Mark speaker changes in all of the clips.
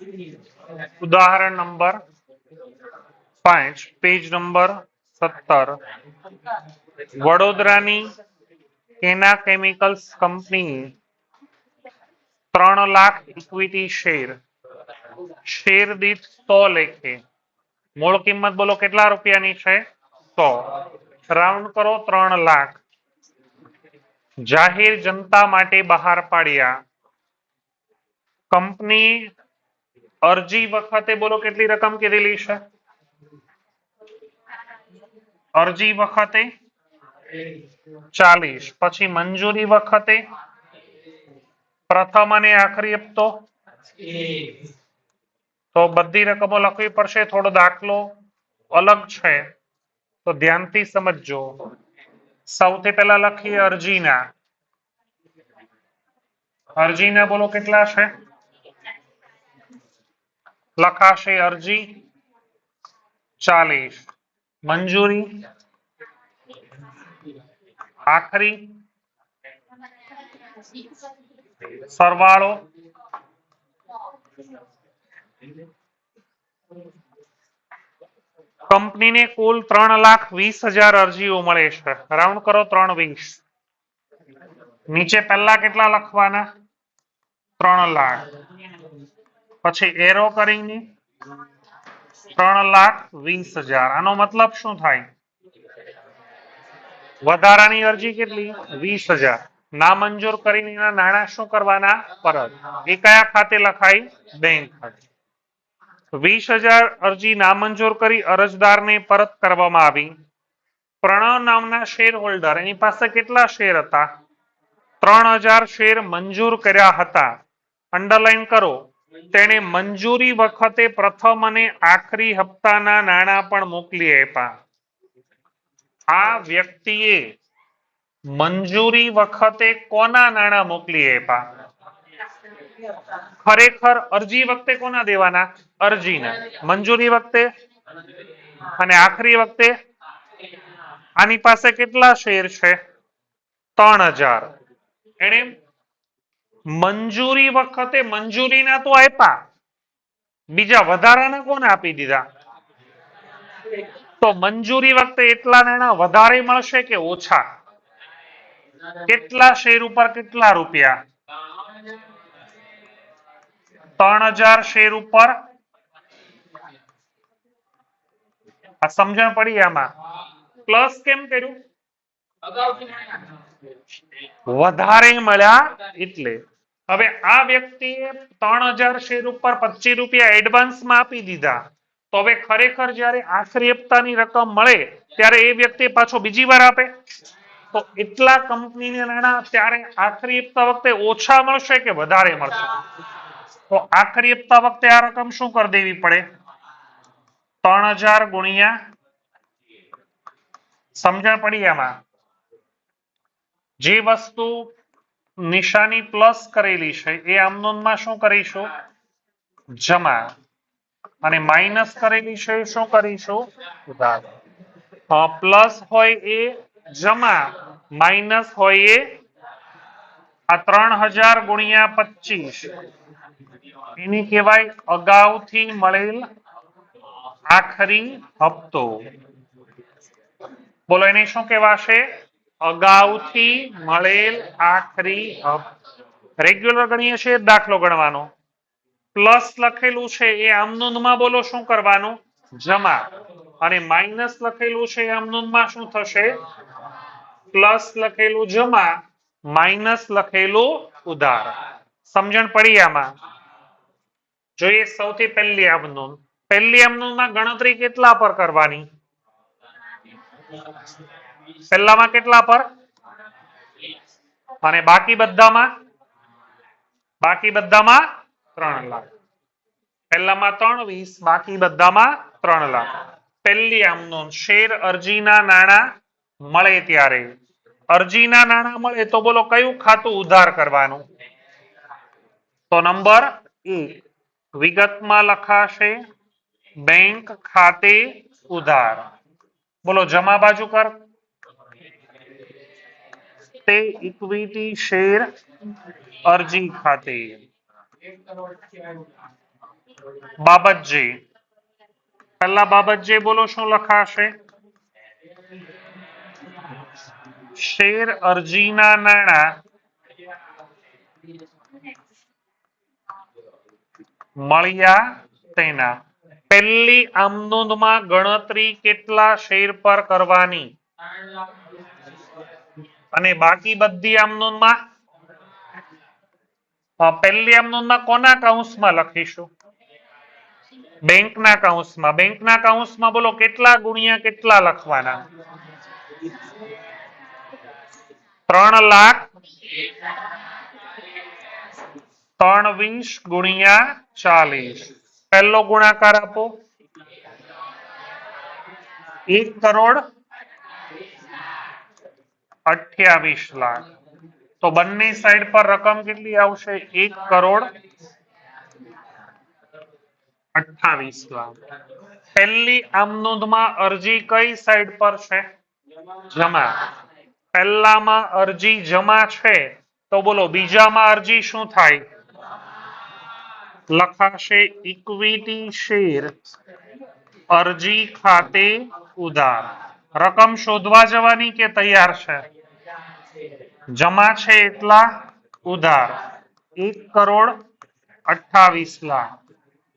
Speaker 1: ઉદાહરણ નંબર પાંચ page number સત્તર. વડોદરાની કેના કેમિકલ્સ કંપની ત્રણ લાખ ઇક્વિટી શેર શેર દીઠ સો લેખે. મૂળ કિંમત બોલો કેટલા રૂપિયાની છે? સો. રાઉન્ડ કરો ત્રણ લાખ. જાહેર જનતા માટે બહાર પાડ્યા. કંપની અરજી વખતે બોલો કેટલી રકમ કીધેલી છે? અરજી વખતે ચાલીસ. પછી મંજૂરી વખતે પ્રથમ અને આખરી હપ્તો? તો બધી રકમો લખવી પડશે, થોડો દાખલો અલગ છે. તો ધ્યાનથી સમજજો. સૌથી પહેલા લખીએ અરજીના. અરજીના બોલો કેટલા છે? લખાશે અરજી ચાલીસ મંજૂરી આખરી સરવાળો કંપનીને કુલ ત્રણ લાખ વીસ હજાર અરજીઓ મળે છે. રાઉન્ડ કરો ત્રણ વીસ નીચે પહેલા કેટલા લખવાના ત્રણ લાખ પછી એરો કરીને ત્રણ લાખ વીસ હજાર. આનો મતલબ શું થાય? વધારાની અરજી કેટલી? વીસ હજાર. નામંજૂર કરીને નાણાં શું કરવાના? પરત. એ કયા ખાતે લખાય? બેંક ખાતે. વીસ હજાર અરજી નામંજૂર કરી અરજદારને પરત કરવામાં આવી. પ્રણવ નામના શેર હોલ્ડર એની પાસે કેટલા શેર હતા? ત્રણ હજાર શેર મંજૂર કર્યા હતા. અંડરલાઈન કરો. તેણે મંજૂરી વખતે પ્રથમ અને આખરી હપ્તાના નાણાં પણ મોકલી આપ્યા. આ વ્યક્તિએ મંજૂરી વખતે કોના નાણાં મોકલી આપ્યા? ખરેખર અરજી વખતે કોના દેવાના? અરજીના. મંજૂરી વખતે અને આખરી વખતે? આની પાસે કેટલા શેર છે? ત્રણ હજાર. એને મંજૂરી વખતે મંજૂરીના તો આપ્યા. બીજા વધારાના કોને આપી દીધા? તો મંજૂરી વખતે એટલા નાણા વધારે મળશે કે ઓછા? કેટલા શેર ઉપર કેટલા રૂપિયા? ત્રણ હજાર શેર ઉપર? સમજણ પડી આમાં? પ્લસ કેમ કર્યું? વધારે મળ્યા એટલે. હવે આ વ્યક્તિએ ત્રણ હજાર શેર ઉપર પચીસ રૂપિયા એડવાન્સમાં આપી દીધા. તો હવે ખરેખર જ્યારે આખરી હપ્તાની રકમ મળે, ત્યારે એ વ્યક્તિ પાછો બીજી વાર આપે. તો એટલા કંપનીને નાણાં ત્યારે આખરી હપ્તા વખતે ઓછા મળશે કે વધારે મળશે? તો આખરી હપ્તા વખતે આ રકમ શું કરી દેવી પડે? ત્રણ હજાર ગુણ્યા. સમજણ પડી આમાં? જે વસ્તુ નિશાની પ્લસ કરેલી છે, એ આમનોંધમાં શું કરીશું? જમા. અને માઇનસ કરેલી છે શું કરીશું? પ્લસ હોય એ જમા માઇનસ હોય એ આ ત્રણ હજાર ગુણ્યા પચીસ. એની કહેવાય અગાઉથી મળેલ આખરી હપ્તો. બોલો, એને શું કહેવાશે? અગાઉથી મળેલ આખરી રેગ્યુલર ગણીએ છીએ, દાખલો ગણવાનો. પ્લસ લખેલું છે એ આમ નોંધમાં બોલો શું કરવાનું? જમા. અને માઇનસ લખેલું છે એ શું થશે? પ્લસ લખેલું જમા માઇનસ લખેલું ઉધાર સમજણ પડી આમાં? જોઈએ સૌથી પહેલી આમનોંધ પહેલી આમનોંધમાં ગણતરી કેટલા પર કરવાની? પહેલામાં કેટલા પર? અને બાકી બધામાં? બાકી બધામાં ત્રણ લાખ. પહેલામાં ત્રણ, વીસ, બાકી બધામાં ત્રણ લાખ. પહેલી આમનોંધ શેર અરજીના નાણા મળે ત્યારે. અરજીના નાણા મળે તો બોલો કયું ખાતું ઉધાર કરવાનું? તો નંબર એક વિગતમાં લખાશે બેંક ખાતે ઉધાર. બોલો જમા બાજુ કર. તે ઇક્વિટી શેર અરજી ખાતે. બાબતજી, પહેલા બાબતજી બોલો શું લખાશે? શેર અરજીના નાણા મળ્યા તેના. પહેલી આમનોંધમાં ગણતરી કેટલા શેર પર કરવાની? અને બાકી બધી આમનોંધમાં અ, પહેલી આમનોંધમાં કોના કૌંસમાં લખીશું? બેંકના કૌંસમાં બેંકના કૌંસમાં બોલો કેટલા ગુણ્યા કેટલા લખવાના? ત્રણ લાખ ત્રણ વીસ ગુણ્યા ચાલીસ. પહેલો ગુણાકાર આપો. એક કરોડ અઠ્યાવીસ લાખ. તો બંને સાઈડ પર રકમ કેટલી આવશે? એક કરોડ અઠાવીસ લાખ. પહેલી આમનોંધમાં અરજી કઈ સાઈડ પર છે? જમા. પહેલામાં અરજી જમા છે. તો બોલો, બીજામાં અરજી શું થાય? લખાશે ઇક્વિટી શેર અરજી ખાતે ઉધાર. રકમ શોધવા જવાની કે તૈયાર છે? જમા છે એટલા ઉધાર. એક કરોડ અઠાવીસ લાખ.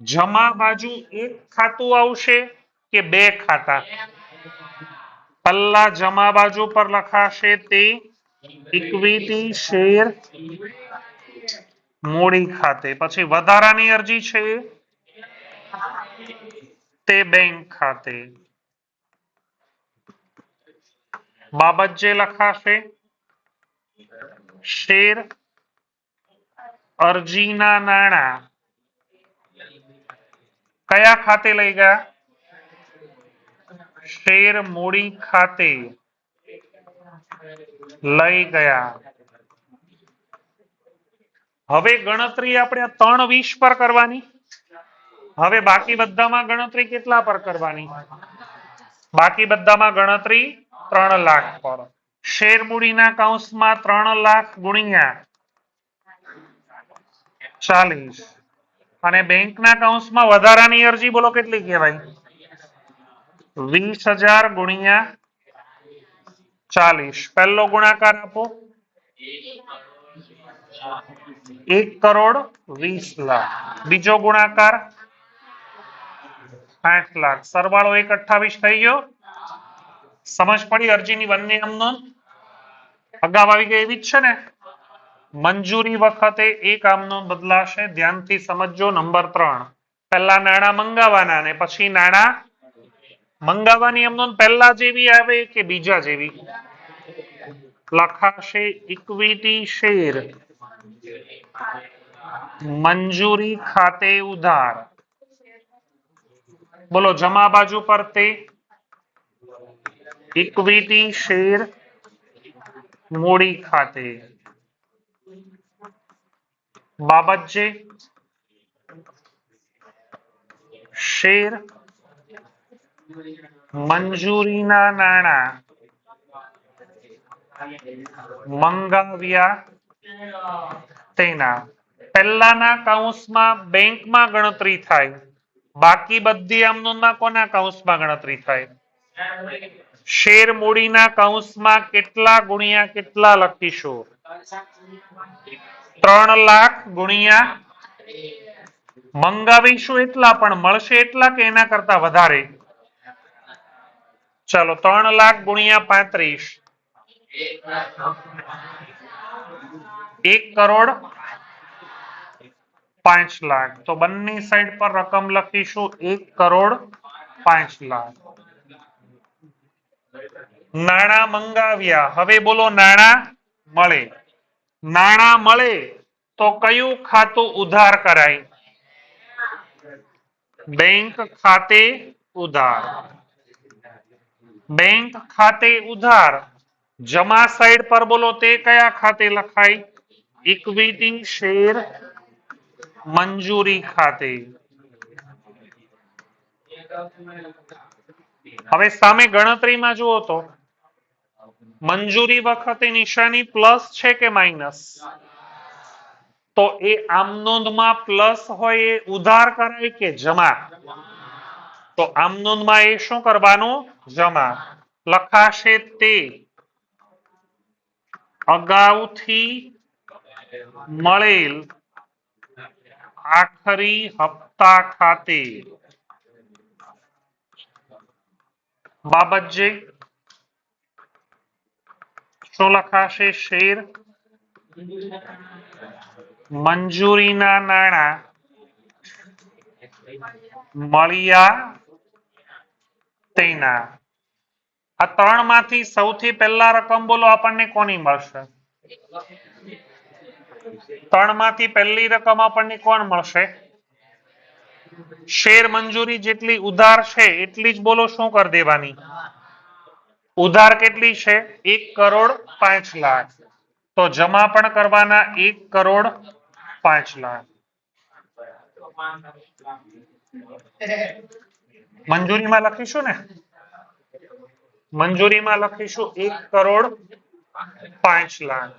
Speaker 1: જમા બાજુ એક ખાતું આવશે કે બે ખાતા? પહેલા જમા બાજુ પર લખાશે તે ઇક્વિટી શેર મૂડી ખાતે. પછી વધારાની અરજી છે તે બેંક ખાતે. બાબત જે લખાશે શેર અરજીના નાણા. કયા ખાતે લઈ ગયા? શેર મૂડી ખાતે લઈ ગયા. હવે ગણતરી આપણે ત્રણ વીસ પર કરવાની. હવે બાકી બધામાં ગણતરી કેટલા પર કરવાની? બાકી બધામાં ગણતરી ત્રણ લાખ પર. શેર મૂડીના કૌંસમાં ત્રણ લાખ ગુણ્યા. ચાલીસ. અને બેંકના કૌંસમાં વધારાની અરજી બોલો કેટલી કહેવાય? વીસ હજાર ગુણ્યા ચાલીસ. પહેલો ગુણાકાર આપો. એક કરોડ વીસ લાખ. બીજો ગુણાકાર આઠ લાખ. સરવાળો એક અઠ્ઠાવીસ થઈ ગયો. સમજ પડી અરજીની બંને આમનો અગાઉ આવી ગઈ છે ને? મંજૂરી વખતે એ કામનો બદલાશે. ધ્યાનથી સમજો નંબર ત્રણ. પહેલા નાણાં મંગાવવાના ને પછી નાણાં મંગાવવાની. એમનો પહેલા જેવી આવે કે બીજા જેવી? લખાશે ઇક્વિટી શેર મંજૂરી ખાતે ઉધાર. બોલો, જમા બાજુ પર તે. ઇક્વિટી શેર મૂડી ખાતે. બાબત છે, શેર મંજૂરીના નાણાં મંગાવ્યા તેના. પહેલાના કૌંસમાં બેંકમાં ગણતરી થાય. બાકી બધી આમનોંધમાં કોના કૌંસમાં ગણતરી થાય? શેર મૂડીના કૌંસમાં કેટલા ગુણ્યા કેટલા લખીશું? ત્રણ લાખ ગુણ્યા મંગાવીશું એટલા, પણ મળશે એટલા કે એના કરતા વધારે? ચાલો, ત્રણ લાખ ગુણ્યા પાંત્રીસ. એક કરોડ પાંચ લાખ. તો બંને સાઈડ પર રકમ લખીશું, એક કરોડ પાંચ લાખ. નાણાં મંગાવ્યા. હવે બોલો નાણાં મળે. નાણાં મળે તો કયું ખાતું ઉધાર કરાય? બેંક ખાતે ઉધાર. બેંક ખાતે ઉધાર. જમા સાઈડ પર બોલો તે કયા ખાતે લખાય? ઇક્વિટી શેર મંજૂરી ખાતે. હવે સામે ગણતરીમાં જુઓ તો, મંજૂરી વખતે નિશાની પ્લસ છે કે માઇનસ? તો એ આમ નોંધમાં પ્લસ હોય એ ઉધાર કરાય કે જમા? તો આમ નોંધમાં એ શું કરવાનું? જમા. લખાશે તે. અગાઉથી મળેલ આખરી હપ્તા ખાતે. બાબત જે શું લખાશે શેર મંજૂરીના નાણા મળ્યા તેના આ ત્રણમાંથી સૌથી પહેલા રકમ બોલો આપણને કોની મળશે? ત્રણમાંથી પહેલી રકમ આપણને કોણ મળશે? શેર મંજૂરી જેટલી ઉધાર છે એટલી જ બોલો શું કરી દેવાની? ઉધાર કેટલી છે? એક કરોડ પાંચ લાખ. તો જમા પણ કરવાના એક કરોડ પાંચ લાખ. મંજૂરીમાં લખીશું ને? મંજૂરીમાં લખીશું એક કરોડ પાંચ લાખ.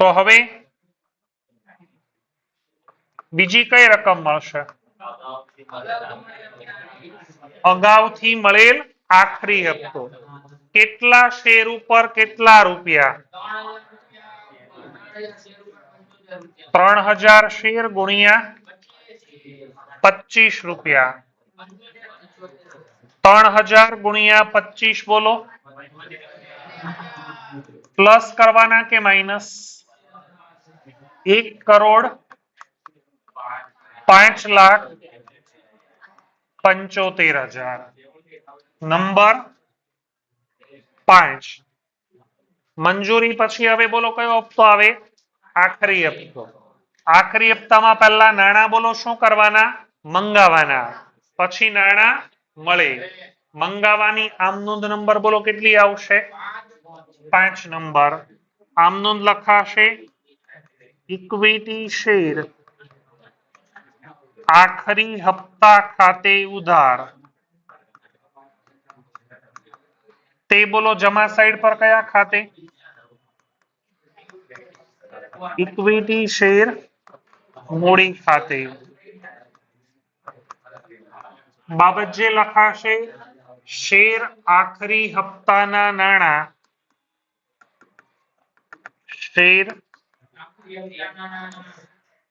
Speaker 1: તો હવે બીજી કઈ રકમ મળશે? અગાઉથી મળેલ આખરી હપ્તો. કેટલા શેર ઉપર કેટલા રૂપિયા? ત્રણ હજાર શેર ગુણ્યા પચીસ રૂપિયા. ત્રણ હજાર ગુણ્યા પચીસ બોલો. પ્લસ કરવાના કે માઇનસ? એક કરોડ પાંચ લાખ પંચોતેર હજાર. નંબર પાંચ. મંજૂરી પછી હવે બોલો કયો હપ્તો આવે? આખરી હપ્તો. આખરી હપ્તામાં પહેલા નાણાં બોલો, શું કરવાના? મંગાવાના. પછી નાણાં મળે. મંગાવાની આમ નોંધ નંબર બોલો, કેટલી આવશે? પાંચ નંબર. આમ નોંધ લખાશે. ઇક્વિટી શેર આખરી હપ્તા ખાતે ઉધાર તે બોલો જમા સાઈડ પર કયા ખાતે ઇક્વિટી શેર મૂડી ખાતે બાબત જે લખાશે શેર આખરી હપ્તાના નાણાં શેર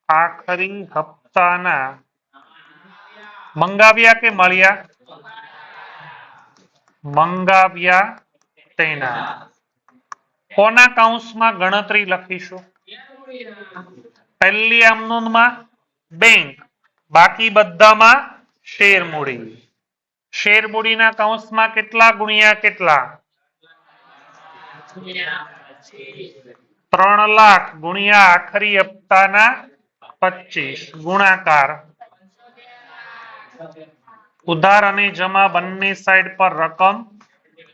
Speaker 1: આખરી હપ્તાના મંગાવ્યા કે મળ્યા? મંગાવ્યા તેના. કોના કાઉન્સમાં ગણતરી લખીશું? પહેલી આમ બેંક, બાકી બધામાં શેર મૂડી શેર મૂડીના કેટલા ગુણ્યા કેટલા? ત્રણ લાખ ગુણ્યા આખરી હપ્તાના પચીસ. ગુણાકાર ઉધાર અને જમા બંને સાઈડ પર રકમ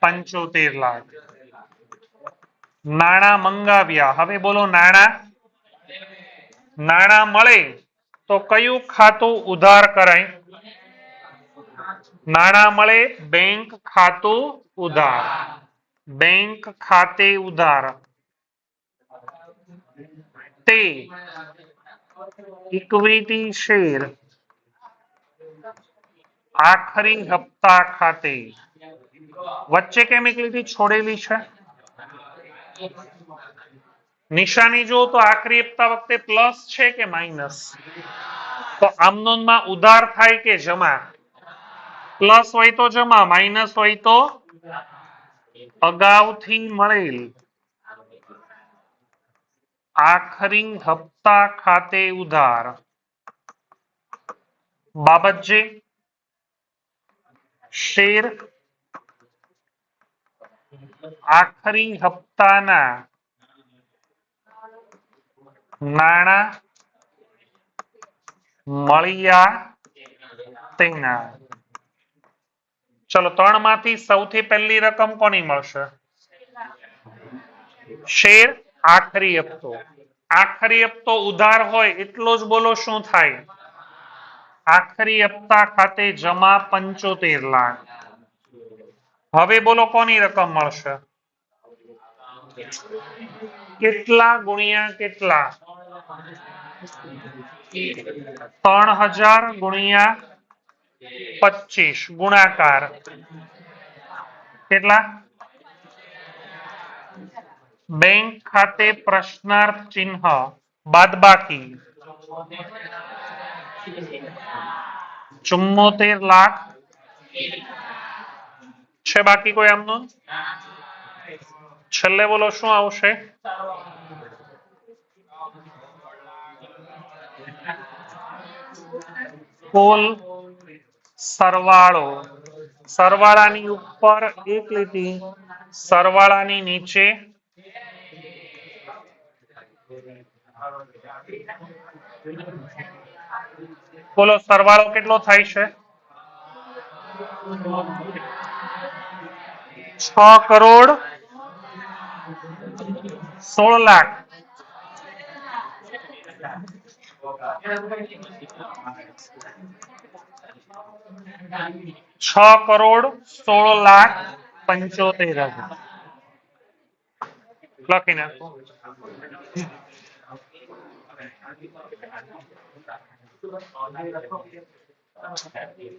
Speaker 1: પંચોતેર લાખ. નાણા મંગાવ્યા. હવે બોલો નાણા. નાણા મળે તો કયું ખાતું ઉધાર કરાય? નાણા મળે બેંક ખાતું ઉધાર. બેંક ખાતે ઉધાર. તે ઇક્વિટી શેર આખરી હપ્તા ખાતે વચ્ચે કેમ એક લીટી છોડેલી છે નિશાની જો તો આખરી હપ્તા વખતે પ્લસ છે કે માઇનસ તો આમ નોંધમાં ઉધાર થાય કે જમા પ્લસ હોય તો જમા માઇનસ હોય તો અગાઉથી મળેલ આખરી હપ્તા ખાતે ઉધાર બાબત જે શેર આખરી હપ્તાના નાણા મળ્યા તેના. ચલો ત્રણમાંથી સૌથી પહેલી રકમ કોની મળશે? શેર આખરી હપ્તો. આખરી હપ્તો ઉધાર હોય એટલો જ બોલો, શું થાય? આખરી હપ્તા ખાતે જમા પંચોતેર લાખ. હવે બોલો કોની રકમ મળશે? કેટલા ગુણ્યા કેટલા? ત્રણ હજાર ગુણ્યા પચીસ. ગુણાકાર. કેટલા? બેંક ખાતે પ્રશ્નાર્થ ચિહ્ન. બાદબાકી. ચુમ્મોતેર લાખ છે બાકી કોઈ આમનું છેલ્લે બોલો શું આવશે કુલ સરવાળો સરવાળાની ઉપર એક લીટી સરવાળાની નીચે બોલો, સરવાળો કેટલો થાય છે? છ કરોડ સોળ લાખ. છ કરોડ સોળ લાખ પંચોતેર હજાર. લખી નાખો. I'm probably.